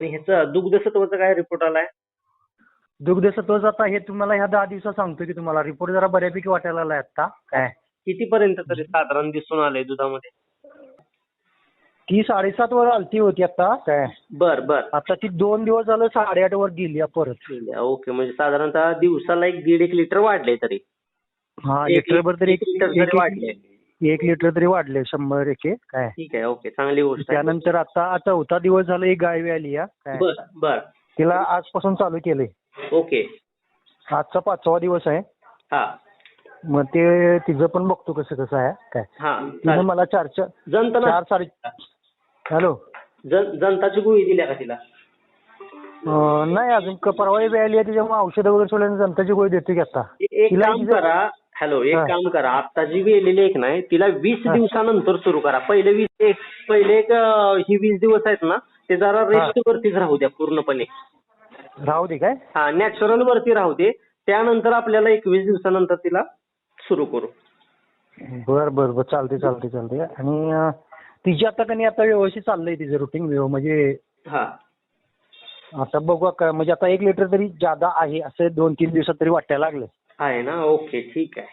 ह्याचं दुग्ध सत्वाचा काय रिपोर्ट आलाय? दुग्ध सत्वच आता हे तुम्हाला ह्या दहा दिवसात सांगतो की तुम्हाला रिपोर्ट जरा बऱ्यापैकी वाटायला लागलाय आता. काय? कितीपर्यंत तरी साधारण दिसून आलंय दुधामध्ये? ती साडेसात वर आलती होती आता. काय? बर बर. आता ती दोन दिवस झालं साडेआठ वर गेली परत. ओके म्हणजे साधारणतः दिवसाला एक दीड एक लिटर वाढले तरी. हा लिटरभर तरी एक लिटर वाढले एक लिटर तरी वाढले शंभर एके काय? ठीक आहे ओके चांगली गोष्ट आहे. त्यानंतर आता चौथा दिवस झाला एक गाय आली या काय? बर बर. तिला आजपासून चालू केलंय. ओके. आजचा पाचवा दिवस आहे. हा. मग ते तिचं पण बघतो कसं कसं आहे काय? हा तिनं चालेल. मला चार चार जंत ना चार साडे हॅलो? जन- जंताची गोळी दिल्या का तिला? अं, नाही अजून क- परवा बी आली आहे त्याच्यामुळे औषधं वगैरे सोडल्याने जनताची गोळी देते की आता. एक तिला काम करा हॅलो एक. काम करा. आता जी वेलेली एक नाही तिला वीस. दिवसानंतर सुरू करा. पहिले वीस एक पहिले एक ही वीस दिवस आहेत ना ते जरा रेस्ट वरतीच राहू द्या पूर्णपणे. राहू दे काय? हा नॅचरल वरती राहू दे. त्यानंतर आपल्याला एकवीस दिवसानंतर तिला सुरू करू. बर बर बर. चालते चालते चालते आणि तिची आता कणी आता व्यवस्थित चाललंय तिचं रुटीन म्हणजे हा. आता बघू का म्हणजे आता एक लिटर तरी जादा आहे असं दोन तीन दिवसात तरी वाटायला लागलं. आहे ना? ओके ठीक आहे.